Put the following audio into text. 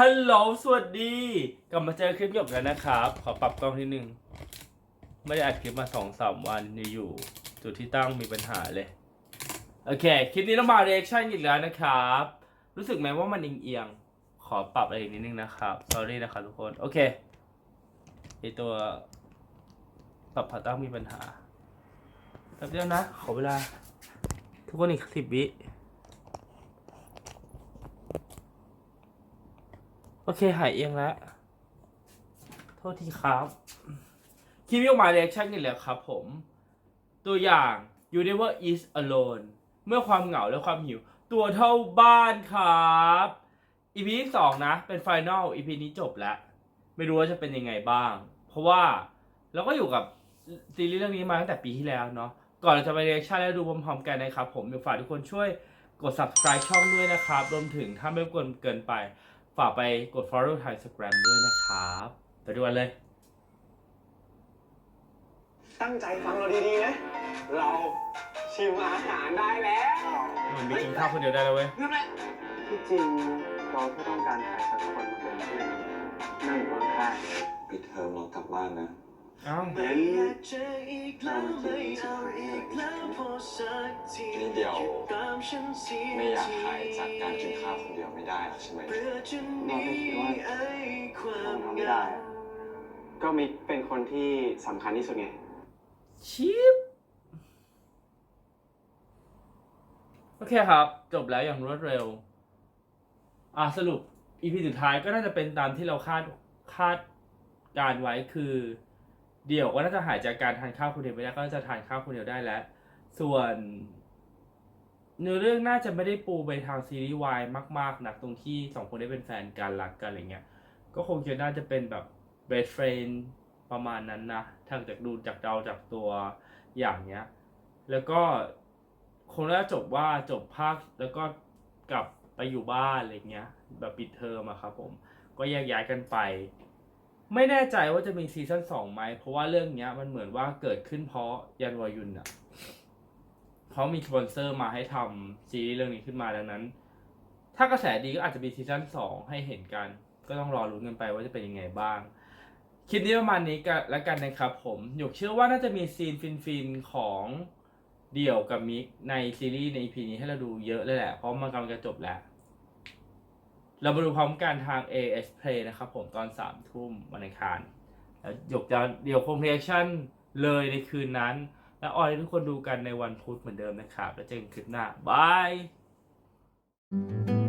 ฮัลโหล สวัสดี กลับมาเจอคลิปหยกแล้วนะครับ ขอปรับกล้องทีหนึ่ง ไม่ได้อัดคลิปมาสองสามวันอยู่ๆจุดที่ตั้งมีปัญหาเลย โอเค คลิปนี้เรามาเรีแอคชั่นอีกแล้วนะครับ รู้สึกไหมว่ามันเอียงๆ ขอปรับอะไรอีกนิดนึงนะครับ sorry นะครับทุกคน โอเคไอตัวปรับขาตั้งมีปัญหาแป๊บเดียวนะ ขอเวลา ทุกคนอีกสิบวิ โอเคหายเองแล้วโทษทีครับคลิปวิวมาเรีแอคชั่นกันแล้วครับผม ตัวอย่าง You Never Is Alone เมื่อความเหงาและความหิว ตัวเท่าบ้านครับ EP ที่สองนะ เป็นไฟนอล EP นี้จบแล้ว ไม่รู้ว่าจะเป็นยังไงบ้าง เพราะว่าเราก็อยู่กับซีรีส์เรื่องนี้มาตั้งแต่ปีที่แล้วเนาะก่อนเราจะไปเรีแอคชั่นและดูพร้อมๆกันนะครับผมอยากฝากทุกคนช่วยกด subscribe ช่องด้วยนะครับ รวมถึงถ้าไม่กวนเกินไป ฝากไปกด follow ทาง Instagram ด้วยนะครับไปดูกันเลย ตั้งใจฟังเราดีๆนะ เราชิมอาหารได้แล้วมันมีกินข้าวคนเดียวได้แล้วเว้ยที่จริงเราแค่ต้องการใครสักคนมาเป็นเพื่อนนั่งอยู่ข้างปิดเทอมเรากลับบ้านนะ เอ้าๆเห็นนี่เดี๋ยวไม่อยากหายจากการกินข้าวคนเดียวไม่ได้หรอกใช่ไหมเราไม่คิดว่าเราทำไม่ได้อะก็มิกเป็นคนที่สำคัญที่สุดไง ชิปโอเคครับ จบแล้วอย่างรวดเร็ว อะสรุปอีพีสุดท้ายก็น่าจะเป็นตามที่เราคาดคาดการไว้คือ เดี่ยวก็น่าจะหายจากการทานข้าวคนเดียวไม่ได้ก็จะทานข้าวคนเดียวได้แล้ว ส่วนเนื้อเรื่องน่าจะไม่ได้ปูไปทางซีรีส์วายมากๆนักตรงที่สองคนได้เป็นแฟนกันรักกันอะไรเงี้ย ก็คงจะน่าจะเป็นแบบ best friend ประมาณนั้นนะทางจากดูจากเดาจากตัวอย่างเนี้ย แล้วก็คงน่าจะจบว่าจบภาคแล้วก็กลับไปอยู่บ้านอะไรเงี้ย แบบปิดเทอมอะครับผม ก็แยกย้ายกันไป ไม่แน่ใจว่าจะมีซีซั่นสองไหม เพราะว่าเรื่องเนี้ยมันเหมือนว่าเกิดขึ้นเพราะยันวายุนอะเขามีสปอนเซอร์มาให้ทำซีรีส์เรื่องนี้ขึ้นมาดังนั้น ถ้ากระแสดีก็อาจจะมีซีซั่นสองให้เห็นกัน ก็ต้องรอรุ้นกันไปว่าจะเป็นยังไงบ้าง คลิปนี้ประมาณนี้กันแล้วกันนะครับผมหยกเชื่อว่าน่าจะมีซีนฟินๆของเดี่ยวกับมิกในซีรีส์ใน EP นี้ให้เราดูเยอะเลยแหละ เพราะมันกำลังจะจบแล้ว เรามาดูพร้อมกันทาง AS Play นะครับผมตอนสามทุ่มวันอังคารแล้วหยกจะเดี่ยวคมเรียชั่นเลยในคืนนั้น แล้วออยให้ทุกคนดูกันในวันพุธเหมือนเดิมนะครับ แล้วเจอกันคลิปหน้า บาย